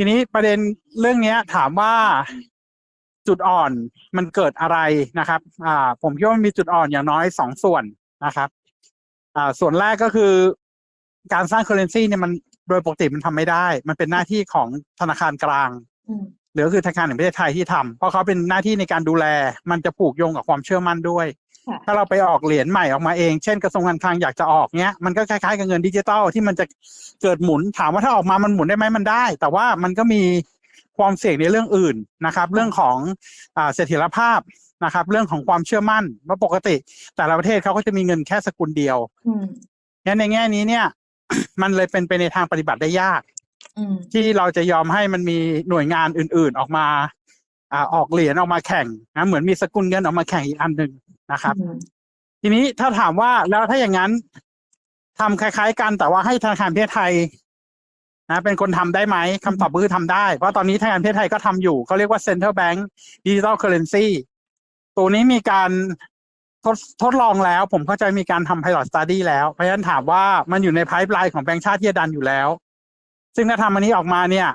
ทีนี้ประเด็นเรื่องเนี้ยถามว่าจุดอ่อนมันเกิดอะไรนะครับ อ่า ผมคิดว่ามันมีจุดอ่อนอย่างน้อยสองส่วนนะครับ อ่า ส่วนแรกก็คือการสร้างเคอร์เรนซีเนี่ยมันโดยปกติมันทำไม่ได้ มันเป็นหน้าที่ของธนาคารกลางอืมหรือก็คือธนาคารแห่งประเทศไทยที่ทำเพราะเขาเป็นหน้าที่ในการดูแล มันจะผูกโยงกับความเชื่อมั่นด้วย ค่ะ ถ้าเราไปออกเหรียญใหม่ออกมาเอง เช่นกระทรวงการคลังอยากจะออกเนี้ยมันก็คล้ายๆกับเงินดิจิตอลที่มันจะเกิดหมุนถามว่าถ้าออกมามันหมุนได้ไหมมันได้ แต่ว่ามันก็มีความเสี่ยงในเรื่องอื่นนะครับ เรื่องของอ่าเสถียรภาพนะครับ เรื่องของความเชื่อมั่นว่าปกติ แต่ละประเทศเขาก็จะมีเงินแค่สกุลเดียวอืมงั้นในแง่นี้เนี่ย มันเลยเป็นไปในทางปฏิบัติได้ยากอืมที่เราจะยอมให้มันมีหน่วยงานอื่น ๆ ออกมาอ่าออกเหรียญออกมาแข่งนะเหมือนมีสกุลเงินออกมาแข่งอีกอันหนึ่ง นะครับอืมทีนี้ถ้าถามว่าแล้วถ้าอย่างนั้นทำคล้าย ๆ กันแต่ว่าให้ธนาคารประเทศไทยนะเป็นคนทำได้ไหมคำตอบก็คือทำได้ เพราะตอนนี้ธนาคารประเทศไทยก็ทำอยู่เขาเรียกว่า Central Bank Digital Currency ตัวนี้มีการทดทดลองแล้ว ผมเข้าใจมีการทำ pilot study แล้ว เพราะฉะนั้นถามว่ามันอยู่ใน pipeline ของแบงก์ชาติที่จะดันอยู่แล้ว ซึ่งถ้าทำอันนี้ออกมาเนี่ย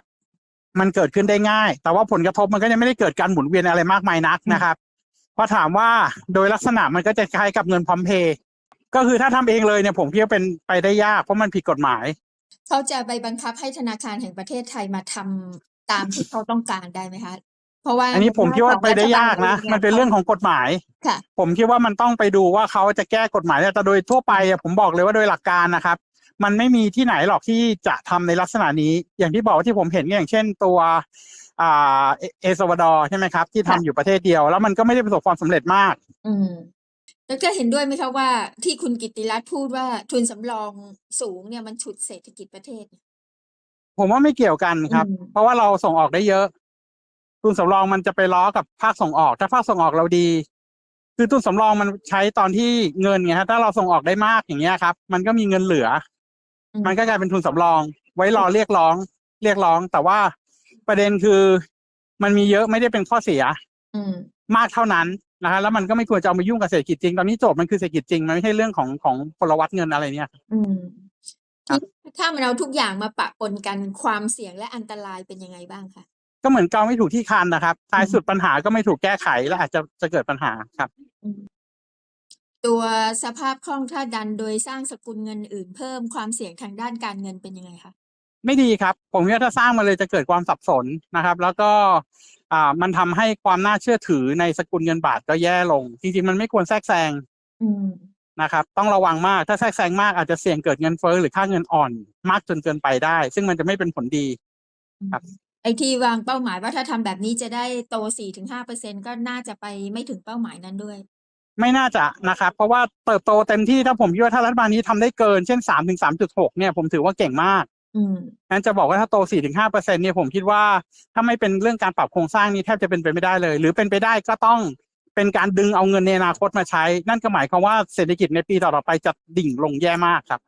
มันเกิดขึ้นได้ง่าย แต่ว่าผลกระทบมันก็ยังไม่ได้เกิดการหมุนเวียนอะไรมากมายนักนะครับเพราะถามว่าโดยลักษณะมันก็จะคล้ายกับเงินพร้อมเพย์ก็คือถ้าทำเองเลยเนี่ยผมคิดว่าเป็นไปได้ยากเพราะมันผิดกฎหมาย เขาจะไปบังคับให้ธนาคารแห่งประเทศไทยมาทำตามที่เขาต้องการได้ไหมคะเพราะว่าอันนี้ผมคิดว่าไปได้ยากนะ มันเป็นเรื่องของกฎหมายค่ะผมคิดว่ามันต้องไปดูว่าเขาจะแก้กฎหมายแต่โดยทั่วไปอะผมบอกเลยว่าโดยหลักการนะครับ มันไม่มีที่ไหนหรอกที่จะทำในลักษณะนี้ อย่างที่บอกว่าที่ผมเห็นก็อย่างเช่นตัว อ่าเอเอลซาวาดอร์ใช่ไหมครับ ที่ทำค่ะอยู่ประเทศเดียว แล้วมันก็ไม่ได้ประสบความสำเร็จมาก อืมแล้วก็เห็นด้วยไหมคะว่าที่คุณกิตติรัตน์พูดว่าทุนสำรองสูงเนี่ยมันฉุดเศรษฐกิจประเทศ ผมว่าไม่เกี่ยวกันครับอืมเพราะว่าเราส่งออกได้เยอะ ทุนสำรองมันจะไปล้อกับภาคส่งออก ถ้าภาคส่งออกเราดี คือทุนสำรองมันใช้ตอนที่เงินไงฮะถ้าเราส่งออกได้มากอย่างเงี้ยครับ มันก็มีเงินเหลืออืมมันก็กลายเป็นทุนสำรอง ไว้รอเรียกร้อง เรียกร้อง แต่ว่า ประเด็นคือมันมีเยอะไม่ได้เป็นข้อเสีย อืมมากเท่านั้นนะฮะแล้วมันก็ไม่ควรจะเอามายุ่งกับเศรษฐกิจจริง ตอนนี้โจทย์มันคือเศรษฐกิจจริง มันไม่ใช่เรื่องของของพลวัตเงินอะไรเนี่ย อืมครับ ถ้ามันเอาทุกอย่างมาปะปนกันความเสี่ยงและอันตรายเป็นยังไงบ้างคะ ก็เหมือนเกาไม่ถูกที่คันนะครับท้ายสุดปัญหาก็ไม่ถูกแก้ไขแล้วอาจจะจะเกิดปัญหาครับ ตัวสภาพคล่องถ้าดันโดยสร้างสกุลเงินอื่นเพิ่มความเสี่ยงทางด้านการเงินเป็นยังไงคะ ไม่ดีครับ ผมคิดว่าถ้าสร้างมาเลยจะเกิดความสับสนนะครับ แล้วก็อ่ามันทำให้ความน่าเชื่อถือในสกุลเงินบาทก็แย่ลง จริงๆ มันไม่ควรแทรกแซงอืมนะครับ ต้องระวังมากถ้าแทรกแซงมากอาจจะเสี่ยงเกิดเงินเฟ้อหรือค่าเงินอ่อนมากจนเกินไปได้ ซึ่งมันจะไม่เป็นผลดีครับ ไอที่วางเป้าหมายว่าถ้าทำแบบนี้จะได้โตสี่ถึงห้าเปอร์เซ็นก็น่าจะไปไม่ถึงเป้าหมายนั้นด้วย ไม่น่าจะนะครับ เพราะว่าเติบโตเต็มที่ถ้าผมคิดว่าถ้ารัฐบาลนี้ทำได้เกินเช่นสามถึงสามจุดหกเนี่ยผมถือว่าเก่งมาก อืมงั้นจะบอกว่าถ้าโต 4-5เปอร์เซ็นเนี่ยผมคิดว่า ถ้าไม่เป็นเรื่องการปรับโครงสร้างนี้แทบจะเป็นไปไม่ได้เลย หรือเป็นไปได้ก็ต้องเป็นการดึงเอาเงินในอนาคตมาใช้ นั่นก็หมายความว่าเศรษฐกิจในปีต่อๆไปจะดิ่งลงแย่มากครับ